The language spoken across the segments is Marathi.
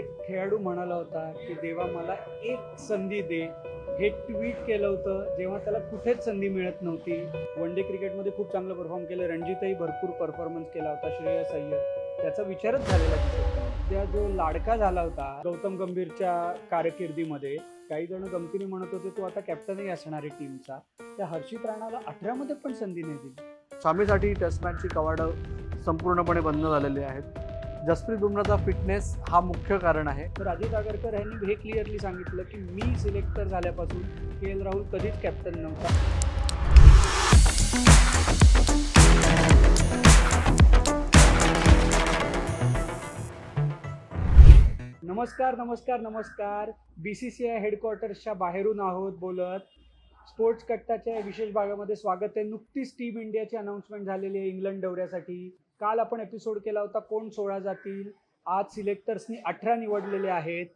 एक खेळाडू म्हणाला होता की देवा मला एक संधी दे. हे ट्विट केलं होतं. जेव्हा त्याला कुठेच संधी मिळत नव्हती. वन डे क्रिकेटमध्ये खूप चांगलं परफॉर्म केलं. रणजितही भरपूर परफॉर्मन्स केला होता. श्रेयस अय्यर. त्याचा विचारच झालेला दिसत त्या जो लाडका झाला होता गौतम गंभीरच्या कारकिर्दीमध्ये काही जण गमतीने म्हणत होते तो आता कॅप्टनही असणार आहे टीमचा त्या हर्षित राणाला अठरामध्ये पण संधी नाही दिली. स्वामीसाठी टेस्ट मॅचची कवाडं संपूर्णपणे बंद झालेली आहेत. जसप्रीत बुमराचा फिटनेस हा मुख्य कारण आहे. तर अजित आगरकर यांनी हे क्लिअरली सांगितलं की मी सिलेक्टर झाल्यापासून के एल राहुल कधीच कॅप्टन नव्हता. नमस्कार नमस्कार नमस्कार. बी सी सी आय हेडक्वार्टर्सच्या बाहेरून आहोत बोलत. स्पोर्ट्स कट्टाच्या विशेष भागामध्ये स्वागत आहे. नुकतीच टीम इंडियाची अनाऊन्समेंट झालेली आहे इंग्लंड दौऱ्यासाठी. काल आपण एपिसोड केला होता कोण सोळा जातील. आज सिलेक्टर्सनी अठरा निवडलेले आहेत.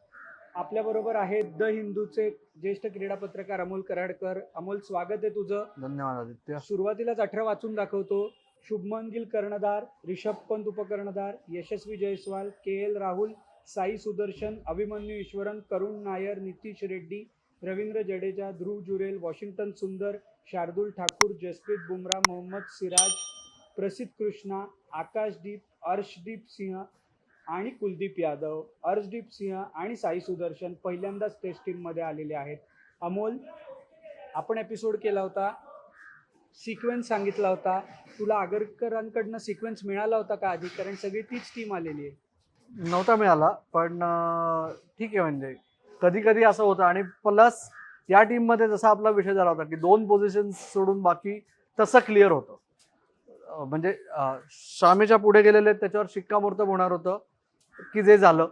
आपल्याबरोबर आहेत द हिंदूचे ज्येष्ठ क्रीडा पत्रकार अमोल कराडकर. अमोल स्वागत आहे तुझं. धन्यवाद आदित्य. सुरुवातीलाच अठरा वाचून दाखवतो. शुभमन गिल कर्णधार रिषभ पंत उपकर्णधार Yashasvi Jaiswal K L Rahul Sai Sudharsan Abhimanyu Easwaran Karun Nair Nitish Reddy Ravindra Jadeja Dhruv Jurel Washington Sundar Shardul Thakur Jasprit Bumrah Mohammed Siraj प्रसिद्ध कृष्णा आकाशदीप अर्शदीप सिंह आणि कुलदीप यादव. अर्शदीप सिंह आणि साई सुदर्शन पहिल्यांदाच टेस्ट टीममध्ये आलेले आहेत. अमोल आपण एपिसोड केला होता. सिक्वेन्स सांगितला होता. तुला आगरकरांकडनं सिक्वेन्स मिळाला होता का आधी? कारण सगळी तीच टीम आलेली आहे. नव्हता मिळाला पण ठीक आहे म्हणजे. कधी कधी असं होतं आणि प्लस या टीममध्ये जसा आपला विषय झाला होता की दोन पोझिशन सोडून बाकी तसं क्लिअर होतं. म्हणजे अं, शामेच्या पुढे गेलेले त्याच्यावर शिक्कामोर्तब होणार होतं की जे झालं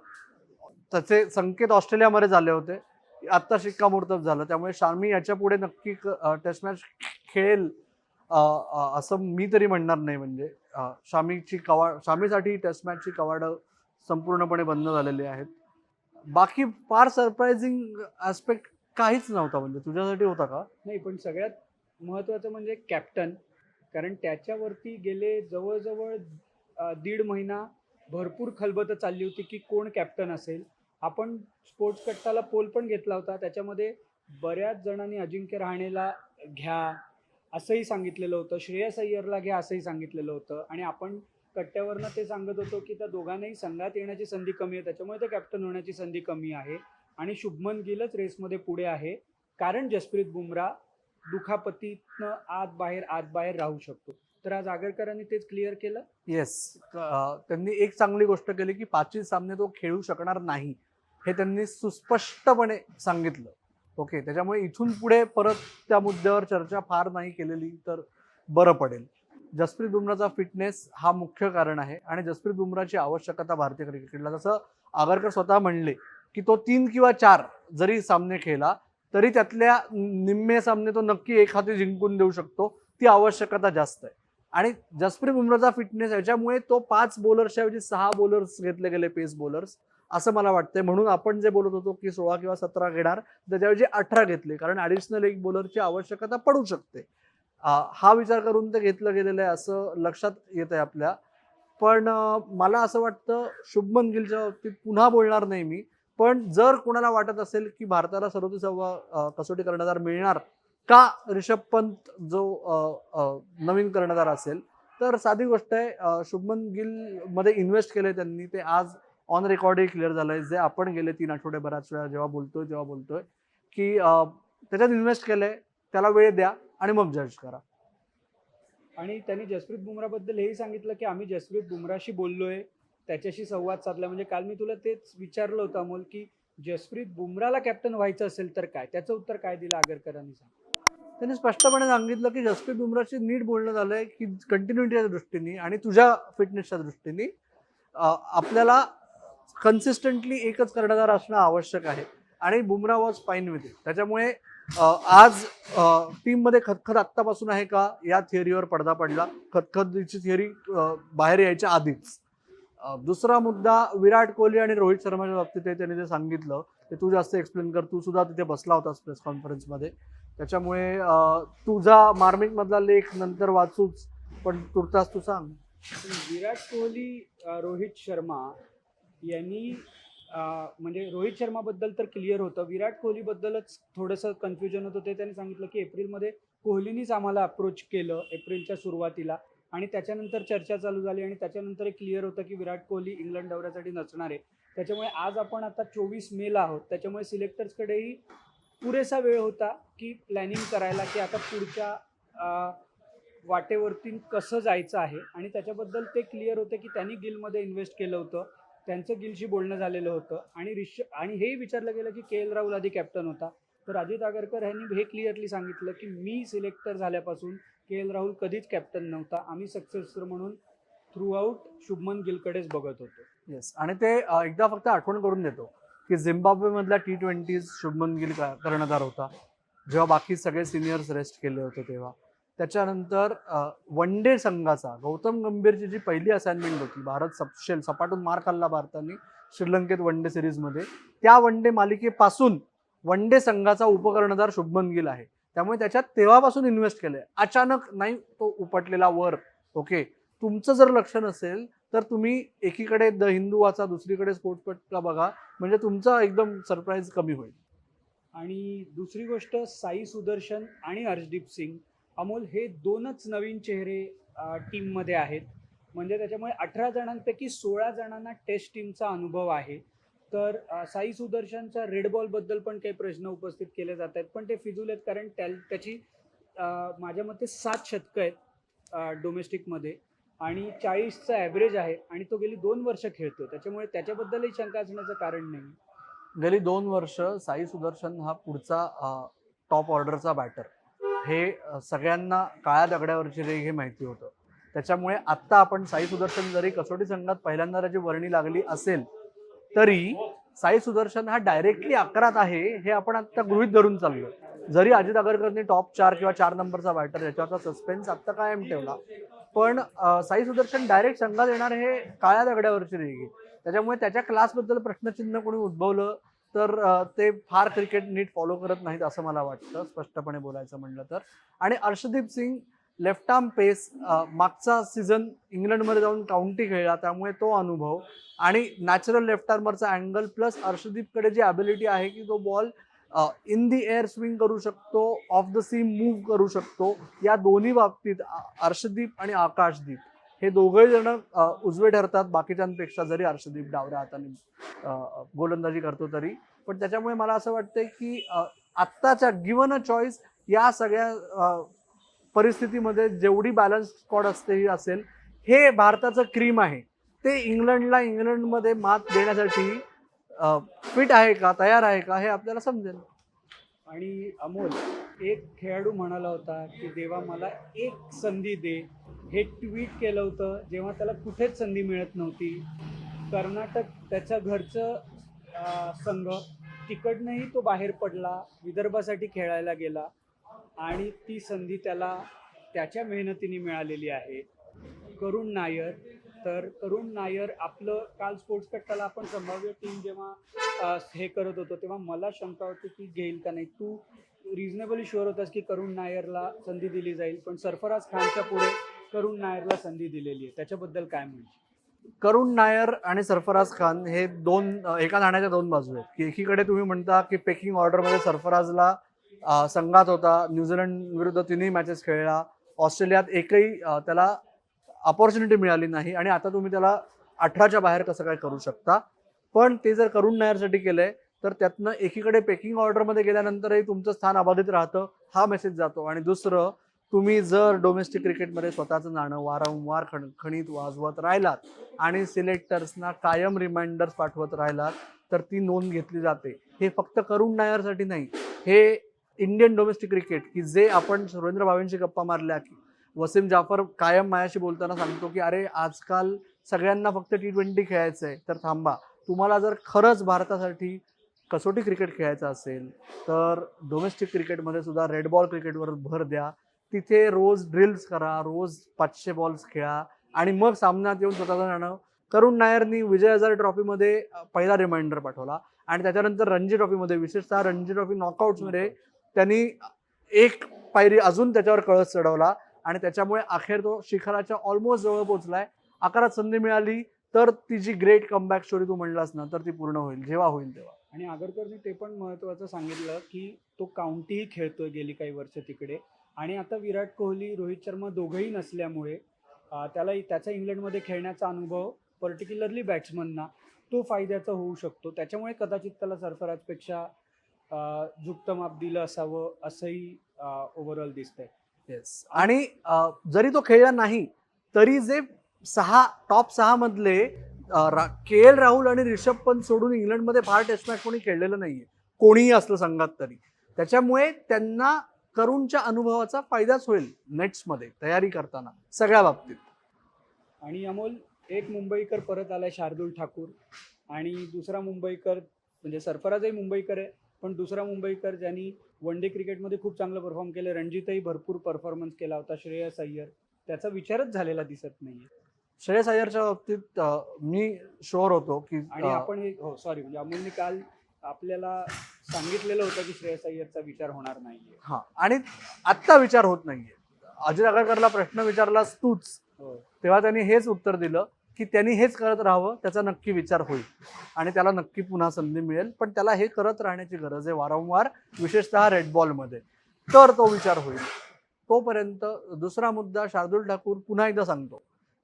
त्याचे संकेत ऑस्ट्रेलियामध्ये झाले होते. आत्ता शिक्कामोर्तब झालं. त्यामुळे शामी याच्यापुढे नक्की टेस्ट मॅच खेळेल असं मी तरी म्हणणार नाही. म्हणजे शामीची कवा शामीसाठी टेस्ट मॅचची कवाडं संपूर्णपणे बंद झालेली आहेत. बाकी फार सरप्रायझिंग ॲस्पेक्ट काहीच नव्हता. म्हणजे तुझ्यासाठी होता का? नाही पण सगळ्यात महत्त्वाचं म्हणजे कॅप्टन कारण त्याच्यावरती गेले जवळजवळ दीड महिना भरपूर खलबतं चालली होती की कोण कॅप्टन असेल. आपण स्पोर्ट्स कट्टाला पोल पण घेतला होता. त्याच्यामध्ये बऱ्याच जणांनी अजिंक्य रहाणेला घ्या असंही सांगितलेलं होतं. श्रेयस अय्यरला घ्या असंही सांगितलेलं होतं. आणि आपण कट्ट्यावरनं ते सांगत होतो की त्या दोघांनाही संघात येण्याची संधी कमी आहे. त्याच्यामुळे ते कॅप्टन होण्याची संधी कमी आहे. आणि शुभमन गिलच रेसमध्ये पुढे आहे. कारण जसप्रीत बुमराह दुखापतीतनं आत बाहेर आत बाहेर राहू शकतो. तर आज आगरकरांनी तेच क्लिअर केलं? येस त्यांनी एक चांगली गोष्ट केली की पाचही सामने तो खेळू शकणार नाही हे त्यांनी सुस्पष्टपणे सांगितलं. ओके त्याच्यामुळे इथून पुढे परत त्या मुद्द्यावर चर्चा फार नाही केलेली तर बरं पडेल. जसप्रीत बुमराचा फिटनेस हा मुख्य कारण आहे आणि जसप्रीत बुमराची आवश्यकता भारतीय क्रिकेटला जसं आगरकर स्वतः म्हणले की तो तीन किंवा चार जरी सामने खेळला तरी त्यातल्या निम्मे सामने तो नक्की एक हाती जिंकून देऊ शकतो. ती आवश्यकता जास्त आहे. आणि जसप्रीत बुमराचा फिटनेस याच्यामुळे तो पाच बॉलर्सच्या ऐवजी सहा बॉलर्स घेतले गेले पेस बॉलर्स असं मला वाटतंय. म्हणून आपण जे बोलत होतो की सोळा किंवा सतरा घेणार त्याच्याऐवजी अठरा घेतले. कारण ॲडिशनल एक बॉलरची आवश्यकता पडू शकते. हा विचार करून ते घेतलं गेलेलं आहे असं लक्षात येत आहे आपल्या. पण मला असं वाटतं शुभमन गिलच्या बाबतीत पुन्हा बोलणार नाही मी. पण जर कुणाला वाटत असेल की भारताला सर्वोत्तम कसोटी कर्णधार मिळणार का रिषभ पंत जो नवीन कर्णधार असेल तर साधी गोष्ट आहे शुभमन गिलमध्ये इन्व्हेस्ट केले त्यांनी ते आज ऑन रेकॉर्डही क्लिअर झालंय जे आपण गेले तीन आठवडे बऱ्याच वेळा जेव्हा बोलतोय तेव्हा बोलतोय की त्याच्यात इन्व्हेस्ट केलंय त्याला वेळ द्या आणि मग जज करा. आणि त्यांनी जसप्रीत बुमराबद्दल हेही सांगितलं की आम्ही जसप्रीत बुमराशी बोललोय त्याच्याशी संवाद साधला. म्हणजे काल मी तुला तेच विचारलं होतं अमोल की जसप्रीत बुमराला कॅप्टन व्हायचं असेल तर काय? त्याचं उत्तर काय दिलं आगरकरांनी सांग? त्यांनी स्पष्टपणे सांगितलं की जसप्रीत बुमराशी नीट बोलणं झालंय की कंटिन्युटीच्या दृष्टीने आणि तुझ्या फिटनेसच्या दृष्टीने आपल्याला कन्सिस्टंटली एकच कर्णधार असणं आवश्यक आहे. आणि Bumrah was fine with it त्याच्यामुळे आज टीममध्ये खतखत आत्तापासून आहे का? या थिअरीवर पडदा पडला. खतखतीची थिअरी बाहेर यायच्या आधीच. दुसरा मुद्दा विराट कोहली आणि रोहित शर्माच्या बाबतीत त्यांनी जे सांगितलं ते तू जास्त एक्सप्लेन कर. तू सुद्धा तिथे बसला होतास प्रेस कॉन्फरन्समध्ये त्याच्यामुळे तुझा मार्मिकमधला लेख नंतर वाचूच पण तुर्तास तू सांग. विराट कोहली रोहित शर्मा यांनी म्हणजे रोहित शर्माबद्दल तर क्लिअर होतं. विराट कोहलीबद्दलच थोडंसं कन्फ्युजन होतं. ते त्यांनी सांगितलं की एप्रिलमध्ये कोहलीनीच आम्हाला अप्रोच केलं एप्रिलच्या सुरुवातीला. आणि त्याच्यानंतर चर्चा चालू झाली आणि त्याच्यानंतर एक क्लिअर होतं की विराट कोहली इंग्लंड दौऱ्यासाठी नसणार आहे. त्याच्यामुळे आज आपण आता चोवीस मेला आहोत. त्याच्यामुळे सिलेक्टर्सकडेही पुरेसा वेळ होता की प्लॅनिंग करायला की आता पुढच्या वाटेवरती कसं जायचं आहे. आणि त्याच्याबद्दल ते क्लिअर होतं की त्यांनी गिलमध्ये इन्व्हेस्ट केलं होतं. त्यांचं गिलशी बोलणं झालेलं होतं. आणि रिश आणि हेही विचारलं गेलं की के एल राहुल आधी कॅप्टन होता. तर अजित आगरकर यांनी हे क्लिअरली सांगितलं की मी सिलेक्टर झाल्यापासून के एल राहुल कधीच कॅप्टन नव्हता. आम्ही सक्सेसफुल म्हणून थ्रू आऊट शुभमन गिलकडेच बघत होतो. येस आणि ते एकदा फक्त आठवण करून देतो की झिम्बाब्वेमधला टी ट्वेंटीज शुभमन गिल का- कर्णधार होता. जेव्हा बाकी सगळे सिनियर्स रेस्ट केले होते तेव्हा. त्याच्यानंतर वन डे संघाचा गौतम गंभीरची जी पहिली असाइनमेंट होती भारत सपशेल सपाटून मार खाल्ला भारताने श्रीलंकेत वन डे सिरीजमध्ये त्या वन डे मालिकेपासून वन डे संघाचा उपकर्णधार शुभमन गिल आहे. त्यामुळे त्याच्यात तेव्हापासून इन्व्हेस्ट केलंय. अचानक नाही तो उपटलेला वर. ओके. तुमचं जर लक्ष नसेल तर तुम्ही एकीकडे द हिंदू वाचा दुसरीकडे स्पोर्टपटला बघा. म्हणजे तुमचा एकदम सरप्राईज कमी होईल. आणि दुसरी गोष्ट साई सुदर्शन आणि हर्षदीप सिंग अमोल हे दोनच नवीन चेहरे टीममध्ये आहेत. म्हणजे त्याच्यामुळे अठरा जणांपैकी सोळा जणांना टेस्ट टीमचा अनुभव आहे. तर साई सुदर्शनच्या रेड बॉलबद्दल पण काही प्रश्न उपस्थित केले जात आहेत. पण ते फिजूल आहेत कारण त्या त्याची माझ्या मते सात शतकं आहेत डोमेस्टिकमध्ये आणि चाळीसचा ॲव्हरेज आहे आणि तो गेली दोन वर्ष खेळतो त्याच्यामुळे त्याच्याबद्दलही शंका असण्याचं कारण नाही. गेली दोन वर्ष साई सुदर्शन हा पुढचा टॉप ऑर्डरचा बॅटर हे सगळ्यांना काळ्या दगड्यावरची रे हे माहिती होतं. त्याच्यामुळे आत्ता आपण साई सुदर्शन जरी कसोटी संघात पहिल्यांदा त्याची वर्णी लागली असेल तरी साई सुदर्शन हा डायरेक्टली अकरात आहे हे आपण आत्ता गृहित धरून चाललो. जरी अजित आगरकरने टॉप चार किंवा चार नंबरचा बॅटर याच्यावरचा सस्पेन्स आत्ता कायम ठेवला. पण साई सुदर्शन डायरेक्ट संघात येणार हे काळ्या दगड्यावरची रेग आहे त्याच्यामुळे त्याच्या क्लासबद्दल प्रश्नचिन्ह कोणी उद्भवलं तर ते फार क्रिकेट नीट फॉलो करत नाहीत असं मला वाटतं स्पष्टपणे बोलायचं म्हणलं तर. आणि Arshdeep Singh left arm pace मागचा सीझन इंग्लंडमध्ये जाऊन काउंटी खेळला त्यामुळे तो अनुभव. आणि नॅचरल लेफ्ट आर्मरचा अँगल प्लस अर्षदीपकडे जी ॲबिलिटी आहे की तो ball in the air swing करू शकतो ऑफ द सीम मूव्ह करू शकतो या दोन्ही बाबतीत अर्षदीप आणि आकाशदीप हे दोघे जण उजवे ठरतात बाकीच्यांपेक्षा जरी अर्षदीप डावऱ्या हाताने गोलंदाजी करतो तरी. पण त्याच्यामुळे मला असं वाटतंय की आत्ताच्या गिवन अ चॉईस या सगळ्या परिस्थितीमध्ये जेवढी बॅलन्स स्कॉड असते ही असेल हे भारताचं क्रीम आहे. ते इंग्लंडला इंग्लंडमध्ये मात देण्यासाठी फिट आहे का तयार आहे का हे आपल्याला समजेल. आणि अमोल एक खेळाडू म्हणाला होता की देवा मला एक संधी दे. हे ट्विट केलं होतं जेव्हा त्याला कुठेच संधी मिळत नव्हती. कर्नाटक त्याच्या घरचं संघ तिकडनंही तो बाहेर पडला विदर्भासाठी खेळायला गेला. आणि ती संधी त्याला त्याच्या मेहनतीने मिळालेली आहे. करुण नायर. तर करुण नायर आपलं काल स्पोर्ट्स कट्टाला आपण संभाव्य टीम जेव्हा हे करत होतो तेव्हा मला शंका होती की घेईल का नाही. तू रिझनेबली शुअर होतास की करुण नायरला संधी दिली जाईल पण सरफराज खानच्या पुढे करुण नायरला संधी दिलेली आहे. त्याच्याबद्दल काय म्हणजे करुण नायर आणि सरफराज खान हे दोन एका नाण्याच्या दोन बाजू आहेत. की एकीकडे तुम्ही म्हणता की पेकिंग ऑर्डरमध्ये सरफराजला संघात होता. न्यूझीलंड विरुद्ध तिन्ही मॅचेस खेळला. ऑस्ट्रेलियात एकही त्याला अपॉर्च्युनिटी मिळाली नाही आणि आता तुम्ही त्याला अठराच्या बाहेर कसं काय करू शकता? पण ते जर करुण नायरसाठी केलंय तर त्यातनं एकीकडे पेकिंग ऑर्डरमध्ये गेल्यानंतरही तुमचं स्थान अबाधित राहतं हा मेसेज जातो. आणि दुसरं तुम्ही जर डोमेस्टिक क्रिकेटमध्ये स्वतःचं नाणं वारंवार खण खणीत वाजवत राहिलात आणि सिलेक्टर्सना कायम रिमाइंडर्स पाठवत राहिलात तर ती नोंद घेतली जाते. हे फक्त करुण नायरसाठी नाही. हे इंडियन डोमेस्टिक क्रिकेट की जे आपण सुरेंद्र भावेंशी गप्पा मारल्या की वसीम जाफर कायम मायाशी बोलताना सांगतो की अरे आजकाल सगळ्यांना फक्त टी ट्वेंटी खेळायचं आहे तर थांबा. तुम्हाला जर खरंच भारतासाठी कसोटी क्रिकेट खेळायचं असेल तर डोमेस्टिक क्रिकेटमध्ये सुद्धा रेड बॉल क्रिकेटवर भर द्या. तिथे रोज ड्रिल्स करा रोज पाचशे बॉल्स खेळा आणि मग सामन्यात येऊन स्वतःचं जाणं करुण नायरनी विजय हजार ट्रॉफीमध्ये पहिला रिमाइंडर पाठवला आणि त्याच्यानंतर रणजी ट्रॉफीमध्ये विशेषतः रणजी ट्रॉफी नॉकआउट्समध्ये त्यांनी एक पायरी अजून त्याच्यावर कळस चढवला आणि त्याच्यामुळे अखेर तो शिखराच्या ऑलमोस्ट जवळ पोहोचलाय. आकारात संधी मिळाली तर ती जी ग्रेट कमबॅक स्टोरी तू म्हणलास ना तर ती पूर्ण होईल जेव्हा होईल तेव्हा. आणि आगरकरने ते पण महत्त्वाचं सांगितलं की तो काउंटीही खेळतोय गेली काही वर्ष तिकडे. आणि आता विराट कोहली रोहित शर्मा दोघंही नसल्यामुळे त्याला त्याचा इंग्लंडमध्ये खेळण्याचा अनुभव पर्टिक्युलरली बॅट्समनना तो फायद्याचा होऊ शकतो. त्याच्यामुळे कदाचित त्याला सरफराजपेक्षा झुकतं माप दिलं असावं असंही ओव्हरऑल दिसतंय. येस आणि जरी तो खेळला नाही तरी जे सहा टॉप सहा मधले के एल राहुल आणि रिषभ पंत सोडून इंग्लंडमध्ये फार टेस्ट मॅच कोणी खेळलेलं नाहीये. कोणीही असलं संघात तरी. त्याच्यामुळे त्यांना करूनच्या अनुभवाचा फायदाच होईल नेट्समध्ये तयारी करताना सगळ्या बाबतीत. आणि अमोल एक मुंबईकर परत आलाय शार्दुल ठाकूर आणि दुसरा मुंबईकर म्हणजे सरफराजही मुंबईकर आहे. पण दुसरा मुंबईकर ज्यांनी वन डे क्रिकेटमध्ये खूप चांगलं परफॉर्म केलं रणजितही भरपूर परफॉर्मन्स केला होता श्रेयस अय्यर. त्याचा विचारच झालेला दिसत नाहीये. श्रेयस अय्यरच्या बाबतीत मी शुअर होतो की आणि आपण हे हो सॉरी म्हणजे अमोलने काल आपल्याला सांगितलेलं होतं की श्रेयस अय्यरचा विचार होणार नाहीये. हा आणि आत्ता विचार होत नाहीये. अजित आगरकरला प्रश्न विचारलास तूच. हो. तेव्हा त्यांनी हेच उत्तर दिलं की त्यांनी हेच करत राहावं त्याचा नक्की विचार होईल. आणि त्याला नक्की पुन्हा संधी मिळेल. पण त्याला हे करत राहण्याची गरज आहे वारंवार विशेषतः रेड बॉलमध्ये तर तो विचार होईल. तोपर्यंत दुसरा मुद्दा शार्दुल ठाकूर पुन्हा एकदा सांगतो.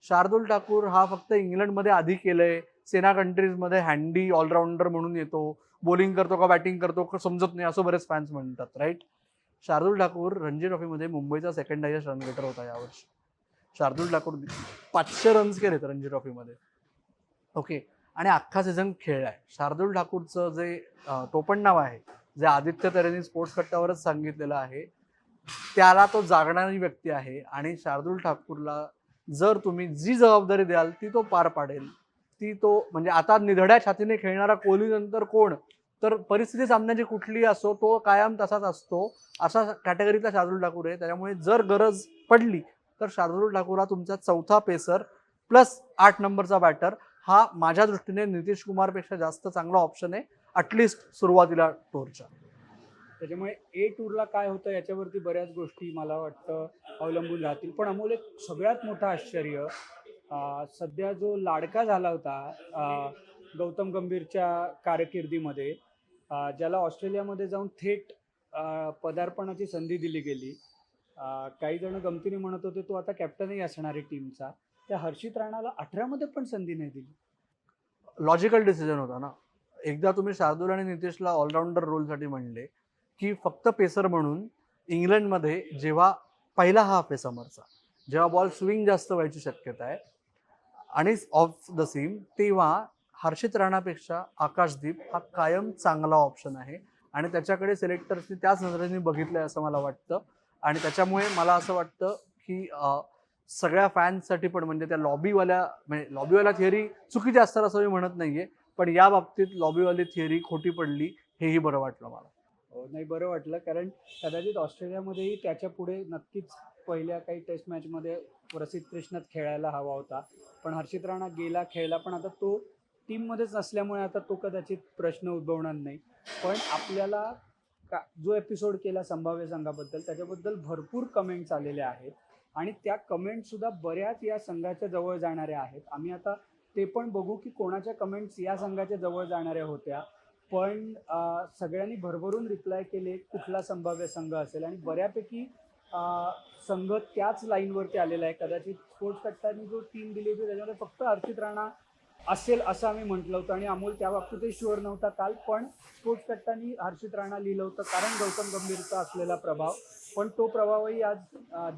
शार्दुल ठाकूर हा फक्त इंग्लंडमध्ये आधी केलंय. सेना कंट्रीजमध्ये हँडी ऑलराऊंडर म्हणून येतो. बॉलिंग करतो का बॅटिंग करतो का समजत नाही असं बरेच फॅन्स म्हणतात राईट शार्दुल ठाकूर रणजी ट्रॉफीमध्ये मुंबईचा सेकंड हायस्ट रन गेटर होता यावर्षी. शार्दुल ठाकूर पाचशे रन्स केलेत रणजी ट्रॉफीमध्ये. ओके आणि अख्खा सीझन खेळलाय शार्दुल ठाकूरचं जे टोपण नाव आहे जे आदित्य तरेने स्पोर्ट्स कट्ट्यावरच सांगितलेलं आहे त्याला तो जागणारी व्यक्ती आहे आणि शार्दुल ठाकूरला जर तुम्ही जी जबाबदारी द्याल ती तो पार पाडेल. ती तो म्हणजे आता निधड्या छातीने खेळणारा कोहलीनंतर कोण? तर परिस्थिती सामन्याची कुठली असो तो कायम तसाच असतो असा कॅटेगरीचा शार्दुल ठाकूर आहे. त्याच्यामुळे जर गरज पडली तर शार्दुल ठाकूर हा तुमचा चौथा पेसर प्लस आठ नंबरचा बॅटर हा माझ्या दृष्टीने नितीश कुमारपेक्षा जास्त चांगला ऑप्शन आहे अटलिस्ट सुरुवातीला टूरच्या त्याच्यामुळे ए टूरला काय होतं याच्यावरती बऱ्याच गोष्टी मला वाटतं अवलंबून राहतील. पण अमोल एक सगळ्यात मोठं आश्चर्य सध्या जो लाडका झाला होता गौतम गंभीरच्या कारकिर्दीमध्ये ज्याला ऑस्ट्रेलियामध्ये जाऊन थेट पदार्पणाची संधी दिली गेली. काही जण गमतीने म्हणत होते तो आता कॅप्टनही असणार आहे टीमचा त्या हर्षित राणाला अठरामध्ये पण संधी नाही दिली. लॉजिकल डिसिजन होता ना. एकदा तुम्ही शार्दूल आणि नितीशला ऑलराऊंडर रोलसाठी म्हणले की फक्त पेसर म्हणून इंग्लंडमध्ये जेव्हा पहिला हाफ आहे समरचा जेव्हा बॉल स्विंग जास्त व्हायची शक्यता आहे आणि ऑफ द सीम तेव्हा हर्षित राणापेक्षा आकाशदीप हा कायम चांगला ऑप्शन आहे. आणि त्याच्याकडे सिलेक्टर्सनी त्याच नजरेने बघितलं आहे असं मला वाटतं. आणि त्याच्यामुळे मला असं वाटतं की सगळ्या फॅन्ससाठी पण म्हणजे त्या लॉबीवाल्या म्हणजे लॉबीवाल्या थिअरी चुकीची असतात असं मी म्हणत नाहीये पण या बाबतीत लॉबीवाली थिअरी खोटी पडली हेही बरं वाटलं मला. हो, नाही बरं वाटलं कारण कदाचित ऑस्ट्रेलियामध्येही त्याच्या पुढे नक्कीच पहिल्या काही टेस्ट मॅचमध्ये प्रसिद्ध कृष्णच खेळायला हवा होता. पण हर्षित राणा गेला खेळला पण आता तो टीममध्येच नसल्यामुळे आता तो कदाचित प्रश्न उद्भवणार नाही. पण आपल्याला का जो एपिसोड केला संभाव्य संघाबद्दल त्याच्याबद्दल भरपूर कमेंट्स आलेले आहेत. आणि त्या कमेंटसुद्धा बऱ्याच या संघाच्या जवळ जाणाऱ्या आहेत. आम्ही आता ते पण बघू की कोणाच्या कमेंट्स या संघाच्या जवळ जाणाऱ्या होत्या. पण सगळ्यांनी भरभरून रिप्लाय केले कुठला संभाव्य संघ असेल. आणि बऱ्यापैकी संघ त्याच लाईनवरती आलेला आहे. कदाचित स्पोर्ट्स कट्टाने जो टीम दिली होती त्याच्यामध्ये फक्त अर्चित राणा असेल असं आम्ही म्हटलं होतं आणि अमोल त्या बाबतीतही शुअर नव्हता काल पण स्पोर्ट्स कट्टानी हर्षित राणा लिहिलं होतं कारण गौतम गंभीरचा असलेला प्रभाव. पण तो प्रभावही आज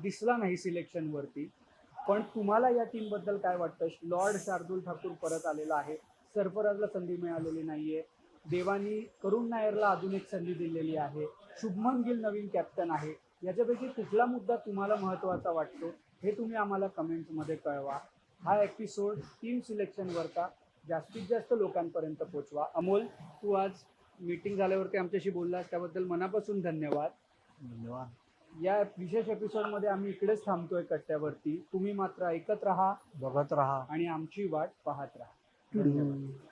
दिसला नाही सिलेक्शनवरती पण तुम्हाला या टीमबद्दल काय वाटतं? लॉर्ड शार्दुल ठाकूर परत आलेला आहे. सरफराजला संधी मिळालेली नाहीये. देवानी करुण नायरला अजून एक संधी दिलेली आहे. शुभमन गिल नवीन कॅप्टन आहे. याच्यापैकी कुठला मुद्दा तुम्हाला महत्त्वाचा वाटतो हे तुम्ही आम्हाला कमेंट्समध्ये कळवा. हा एपिसोड टीम सिलेक्शनवरचा जास्तीत जास्त लोकांपर्यंत पोचवा. अमोल तू आज मीटिंग झाल्यावरती आमच्याशी बोललास त्याबद्दल मनापासून धन्यवाद. धन्यवाद. या विशेष एपिसोडमध्ये आम्ही इकडेच थांबतोय कट्ट्यावरती. तुम्ही मात्र ऐकत राहा बघत राहा. आणि आमची वाट पाहत राहा. धन्यवाद.